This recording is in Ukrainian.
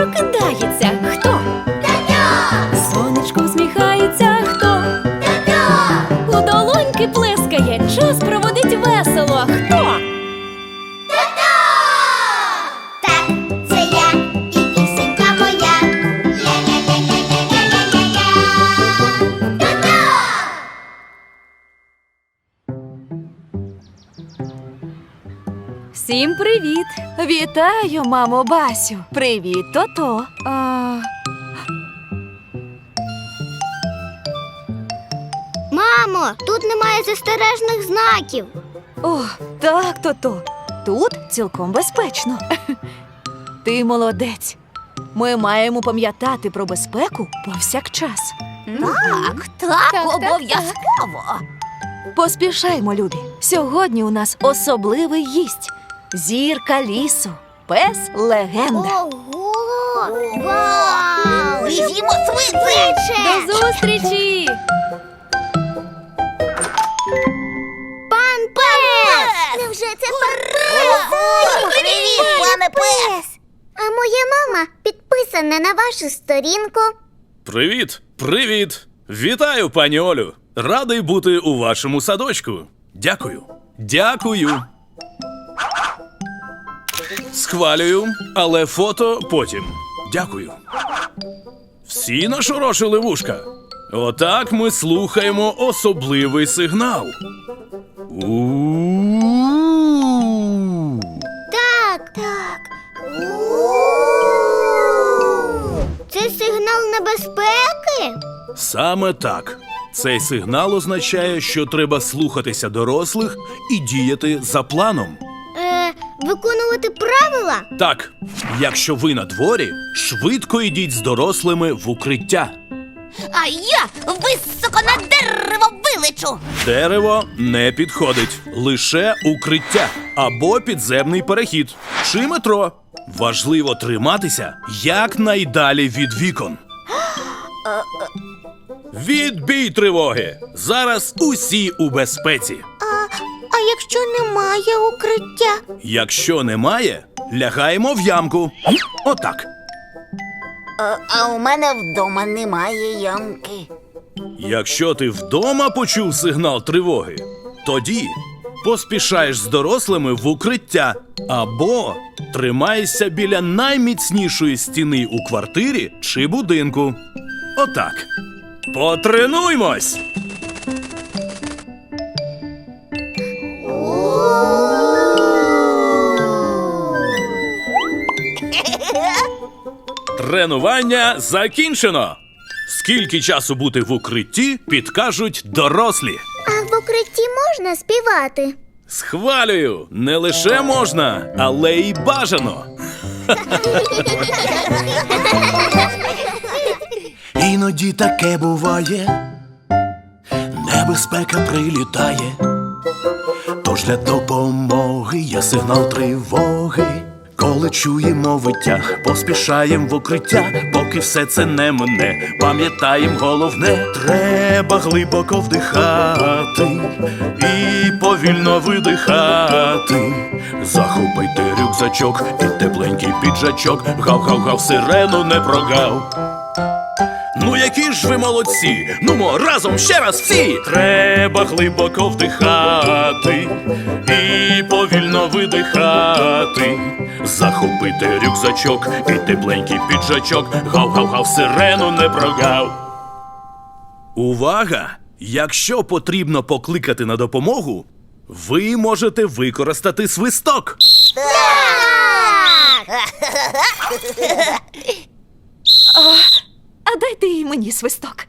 прокидається. Всім привіт! Вітаю, мамо Басю! Привіт, тото! А... Мамо, тут немає застережних знаків. О, так, тото. Тут цілком безпечно. Ти молодець. Ми маємо пам'ятати про безпеку повсякчас. Так, так, обов'язково. Поспішаймо, любі. Сьогодні у нас особливий гість. Зірка лісу, пес легенда. Ого! Вау! Біжімо швидше! До зустрічі! Пан пес! Невже це пан? Привіт, пане пес! А моя мама підписана на вашу сторінку. Привіт, привіт! Вітаю, пані Олю! Радий бути у вашому садочку. Дякую. Дякую. Схвалюю, але фото потім. Дякую. Всі нашорошили вушка. Отак ми слухаємо особливий сигнал. Так, так. Це сигнал небезпеки? Саме так. Цей сигнал означає, що треба слухатися дорослих і діяти за планом. Виконувати правила? Так, якщо ви на дворі, швидко йдіть з дорослими в укриття. А я високо на дерево вилечу. Дерево не підходить, лише укриття або підземний перехід чи метро. Важливо триматися якнайдалі від вікон. Відбій тривоги! Зараз усі у безпеці. А якщо немає укриття? Якщо немає, лягаємо в ямку. Отак. А у мене вдома немає ямки. Якщо ти вдома почув сигнал тривоги, тоді поспішаєш з дорослими в укриття або тримаєшся біля найміцнішої стіни у квартирі чи будинку. Отак. Потренуймось! Тренування закінчено. Скільки часу бути в укритті, підкажуть дорослі. А в укритті можна співати? Схвалюю, не лише можна, але й бажано. Іноді таке буває, небезпека прилітає, тож для допомоги є сигнал тривоги. Коли чуємо виття, поспішаєм в укриття, поки все це не мине. Пам'ятаєм головне, треба глибоко вдихати і повільно видихати. Захопити рюкзачок і тепленький піджачок, гав-гав-гав, сирену не прогав. Ну які ж ви молодці! Нумо разом ще раз всі! Треба глибоко вдихати і повільно видихати. Захопити рюкзачок і тепленький піджачок, гав-гав-гав, сирену не прогав. Увага! Якщо потрібно покликати на допомогу, ви можете використати свисток. І мені свисток.